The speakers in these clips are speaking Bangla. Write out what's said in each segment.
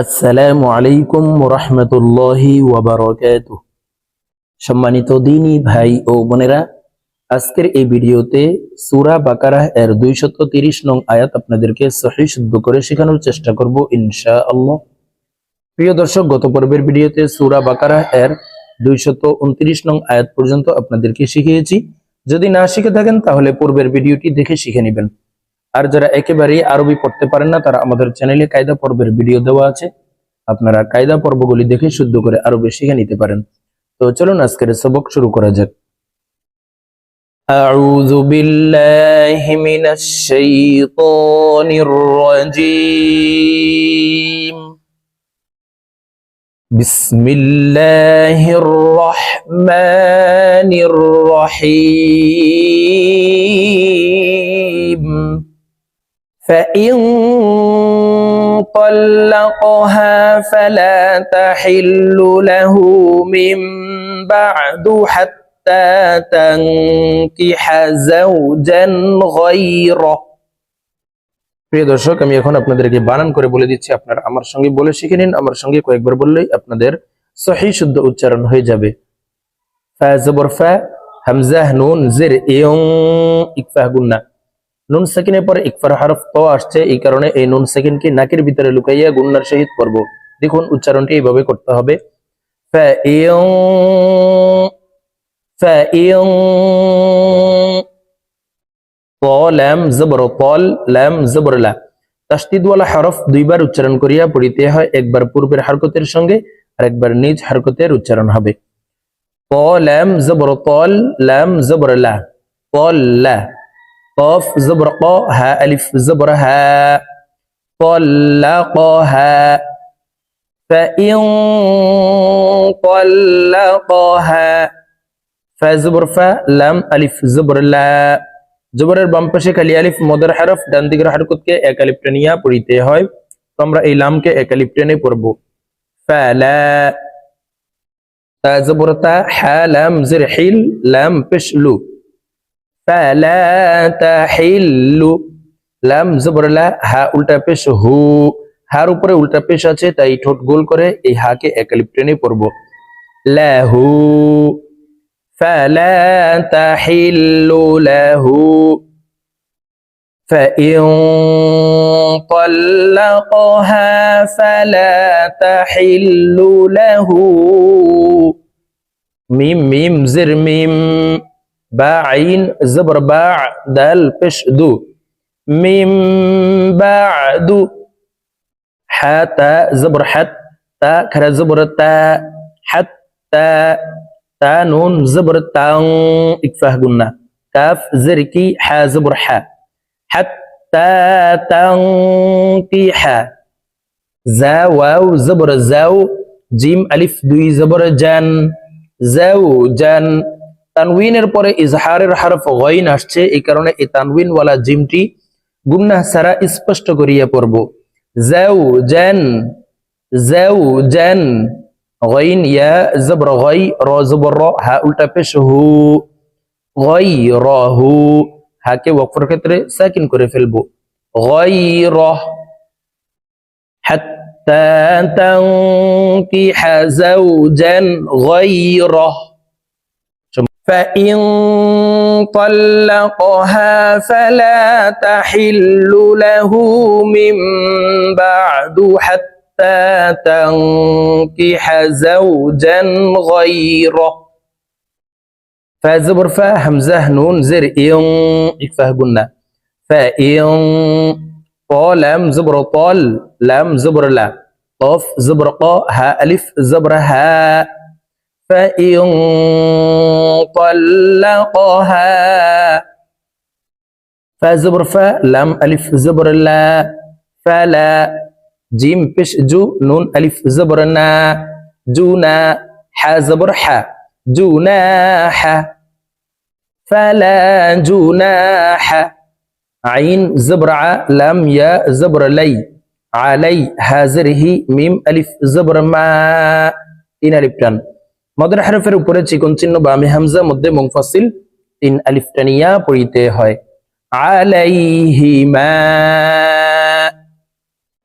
আসসালামু আলাইকুম রহমতুল্লাহি ওয়াবারকাত সম্মানিত দিনী ভাই ও বোনেরা, আজকের এই ভিডিওতে সূরা বাকারাহ এর দুইশত তিরিশ নং আয়াত আপনাদেরকে সহি শুদ্ধ করে শেখানোর চেষ্টা করব ইনশা আল্লাহ প্রিয় দর্শক, গত পর্বের ভিডিওতে সুরা বাকারাহ এর দুইশত উনত্রিশ নং আয়াত পর্যন্ত আপনাদেরকে শিখিয়েছি। যদি না শিখে থাকেন, তাহলে পূর্বের ভিডিওটি দেখে শিখে নেবেন। আর যারা একেবারেই আরবি পড়তে পারেন না তারা আমাদের চ্যানেলে কায়দা পর্বের ভিডিও দেওয়া আছে আপনারা কায়দা পর্বগুলি দেখে শুদ্ধ করে আরবি শিখে নিতে পারেন তো চলুন আজকের সবক শুরু করা যাক أعوذ بالله من الشيطان الرجيم بسم الله الرحمن الرحيم فإن طلقها فلا تحل له من بعد حتى تنكح زوجا غيره প্রিয় দর্শক আমি এখন আপনাদেরকে বানান করে বলে দিচ্ছি আপনারা আমার সঙ্গে বলে শিখে নিন আমার সঙ্গে কয়েকবার বললেই আপনাদের সহি শুদ্ধ উচ্চারণ হয়ে যাবে ফা জবর ফা হামজাহ নুন জির ইয়ং ইকফাহ গুন্না নুন সাকিনের পরে ইকফার হারফ ত আসছে, এই কারণে এই নুন সাকিনকে নাকের ভিতরে লুকাইয়া গুন্নার সহিত পড়ব। দেখুন উচ্চারণটি এইভাবে করতে হবে। তাস্তিদওয়ালা হরফ দুইবার উচ্চারণ করিয়া পড়িতে হয়, একবার পূর্বের হারকতের সঙ্গে, আর একবার নিজ হারকতের উচ্চারণ হবে। প ল্যাম জবর পল ল্যাম জবর, লা। তল লা। قاف زبر قا ها ألف زبر ها طلقها فإن طلقها فزبر فا لام ألف زبر لا জবরের বাম পাশে খালি আলিফ মদের হারফ ডান দিকের হারকতকে এক আলিফ টেনিয়া পড়িতে হয় তো আমরা এই লামকে এক আলিফ টেনে পড়ব ফালা তা জবর তা হা লাম জির হিল লাম পেশ লু فلا تحل লাম জবর লা হা উল্টা পেশ হু হার উপরে উল্টা পেশ আছে তাই ঠোঁট গোল করে এই হাকে একালিপ টেনে পড়ব লাহু فلا تحل له فإن طلقها فلا تحل له ميم ميم زر ميم বা আইন জবর বা দাল পেশ দু মিম বাদু হাতা জবর হাত তা খরা জবর তা হাত্তা তা নুন জবর তাং ইকফাহ গুন্না কাফ জেরকি হা জবর হা হাত্তা তাং কি হা জা ওয়াও জবর জাও জিম আলিফ দুই তানউইনের পরে ইজহারের হরফ গইন আসছে এই কারণে এই তানউইন ওয়ালা জিমটি গুন্নাহ সারা স্পষ্ট করিয়া পড়ব জাউ জান জাউ জান গইন ইয়া জবর গই র জবর র হা উল্টা পেশ হু গই র হু হাকে ওয়াকফের ক্ষেত্রে সাকিন করে ফেলবো গই র حتى تنكح زوجا غيره فإن طلقها فلا تحل له من بعد حتى تنكح زوجا غيره. فزبر فا همزة نون زر إن إكفاه قلنا فإن طالم زبر طال لام زبر لا. قف زبر قا ها ألف زبر ها فإن طلقها فزبر ف لام ألف زبر لا فلا جيم بش جو نون ألف زبر نا جونا ح زبر ح جناح فلا جناح عين زبر ع لام يا زبر لي علي هازره ميم ألف زبر ما إن ألف মদের হারফের উপরে চিকন চিহ্ন বা আমি হামজা মধ্যে মুংফাসিল তিন আলিফ টানিয়া পড়িতে হয়। আলাইহিমা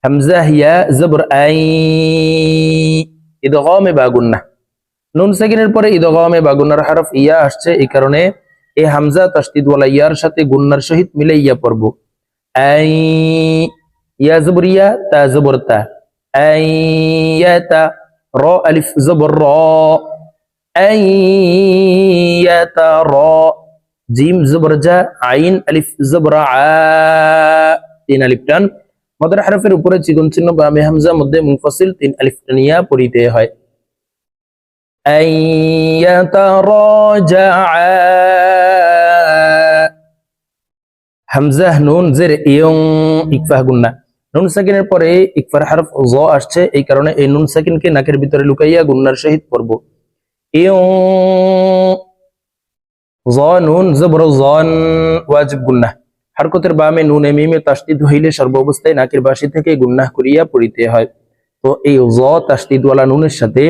হামজা হিয়া জবর আই ইদগামে বা গুন্না। নুন সাকিনের পরে ইদগামে বা হরফ ইয়া আসছে, এই কারণে এই হামজা তাসদিদ ওয়ালা ইয়ার সাথে গুন্নার সহিত মিলে ইয়া পড়ব। আই ইয়া জবর ইয়া, তা জবর তা। আই ইয়া তা, র আলিফ জবর র। চিকন চিহ্ন বা মধ্যে মুফাসিল তিন পড়িতে হয়। হামজাহ নুন জের ইয়ং ইকফাহ গুন্না। নুন সাকিনের পরে ইকফার হারফ জ আসছে, এই কারণে এই নুন সাকিনকে নাকের ভিতরে লুকাইয়া গুন্নার সহিত পড়ব। গুন্না হরকতের বামে নুনে মিমে তাসদিদ হইলে সর্বাবস্থায় নাকের বাসি থেকে গুন্নাহ করিয়া পড়িতে হয়। তো এই জ তাসদিদওয়ালা নুনের সাথে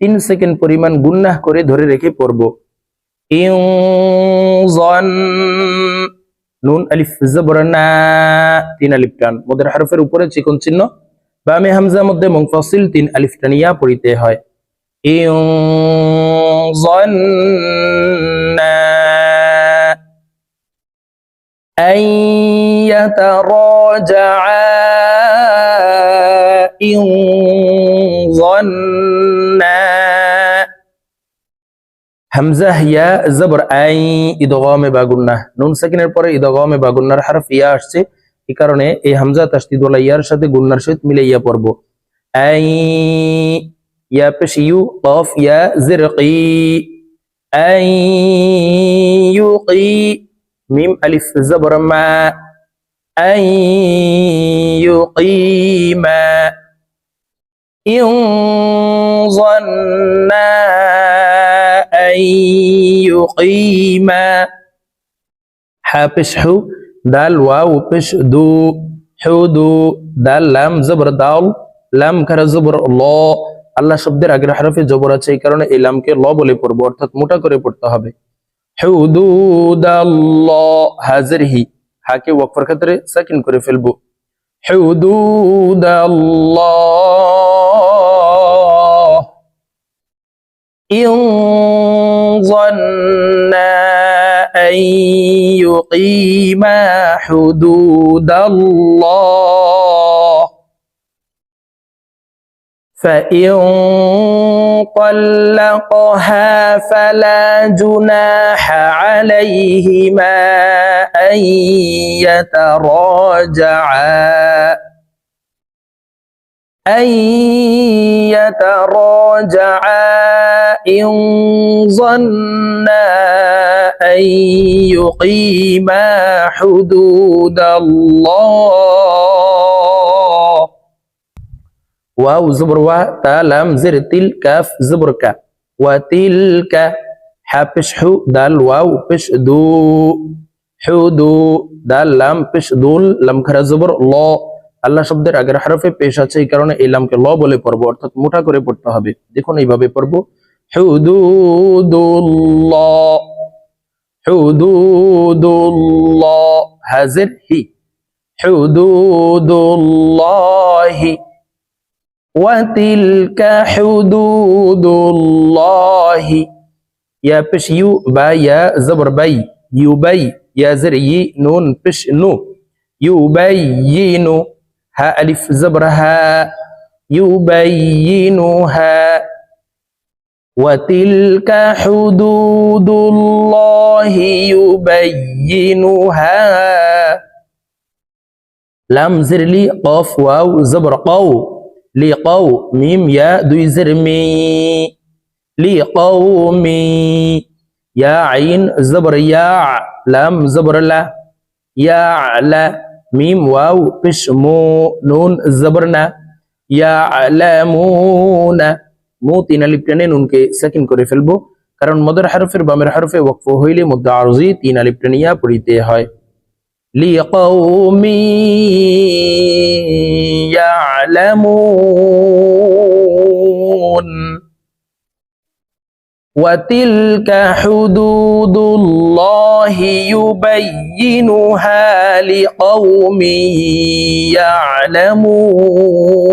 তিন সেকেন্ড পরিমাণ গুন্নাহ করে ধরে রেখে পড়ব। হরফের উপরে চিকন চিহ্ন। বামে হামজা মধ্যে মুনফাসিল তিন আলিফ টানিয়া পড়িতে হয়। ইউ জন أن يتراجعا إن ظنا হামজা হিয়া জবর আই ইদগামে বাগুন্না নুন সাকিনের পরে ইদগামে বাগুন্নার হরফ ইয়া আসছে এই কারণে এই হামজা তাসদিদ ওয়ালা ইয়ার সাথে গুন্নার সহিত মিলে ইয়া পড়ব আই يا بشيو طاف يا زرقي. أن يقي ميم ألف زبر ما. أن يقيم إن ظنا أن يقيما حابش حو دال واو بش دو. حدو دال لام زبر دال. لام كر زبر الله আল্লাহ শব্দের আগের হারফে জবর আছে, এই কারণে এই ল বলে পড়ব, অর্থাৎ মোটা করে পড়তে হবে। হাজেরহি, হাকে ওয়াকফার খাতারে সাকিন করে ফেলব। ইউ ইমা হুদুদাল্লাহ। فإن طلقها فلا جناح عليهما أن يتراجعا أن يتراجعا إن ظنا أن يقيما حدود الله ওয়াউ জবর ওয়া তা লাম জির তিল কাফ জবর কা ওয়া তিল কা হা পেশ হু দাল ওয়াউ পেশ দু হু দু দাল লাম পেশ দুল লাম খারা জবর ল আল্লাহ শব্দের আগের হরফে পেশ আছে এই কারণে এই লামকে ল বলে পড়ব, অর্থাৎ মোটা করে পড়তে হবে। দেখুন এইভাবে পড়ব। হুদুদুল্লাহ হুদুদুল্লাহ হাজির হি। হুদুদুল্লাহি وتلك حدود الله. يا بش يو با يا زبر بي يبي يا زر ي نون بش نو. يبين ها ألف زبر ها. يبينها وتلك حدود الله. يبينها لام زر لي قاف واو زبر লিকাও মিম ইয়া দুই জের লি লিকাও মি ইয়া আইন জবর ইয়া লাম জবর লা ইয়া লা মিম ওয়াও পেশ মো নুন জবর না ইয়া আলামুনা মু তিন আলিফ নুনকে সেকেন্ড করে ফেলব কারণ মদের হরফের বামের হরফে ওকফ হইলে মুদ্রা আরজি তিন আলিফ পড়িতে হয় লিয়াকাউমি ইয়ালামুন وتلك حدود الله يبينها لقوم يعلمون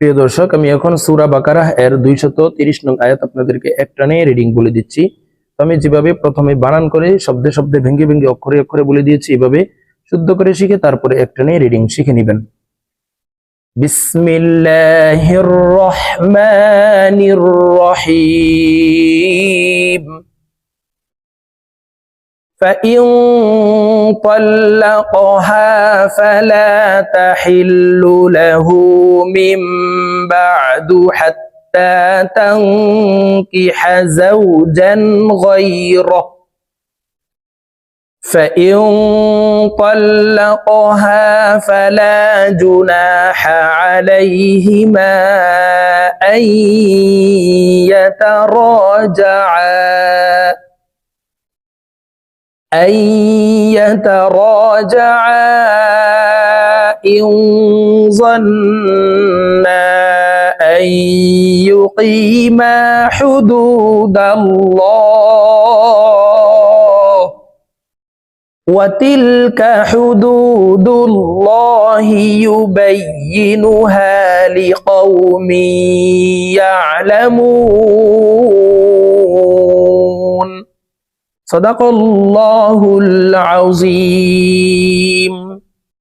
প্রিয় দর্শক আমি এখন সূরা বাকারাহ এর 230 নং আয়াত আপনাদেরকে একটানে রিডিং বলে দিচ্ছি তো আমি যেভাবে প্রথমে বানান করে শব্দে শব্দে ভেঙ্গে ভেঙ্গে অক্ষরে অক্ষরে বলে দিয়েছি এভাবে শুদ্ধ করে শিখে তারপরে একটানে রিডিং শিখে নেবেন বিসমিল্লাহির রহমানির রহিম فإن طلقها فلا تحل له من بعد حتى تنكح زوجا غيره. فإن طلقها فلا جناح عليهما أن يتراجعا. أن يتراجعا إن ظنا. أن يقيما حدود الله وتلك حدود الله يبينها لقوم يعلمون صدق الله العظيم.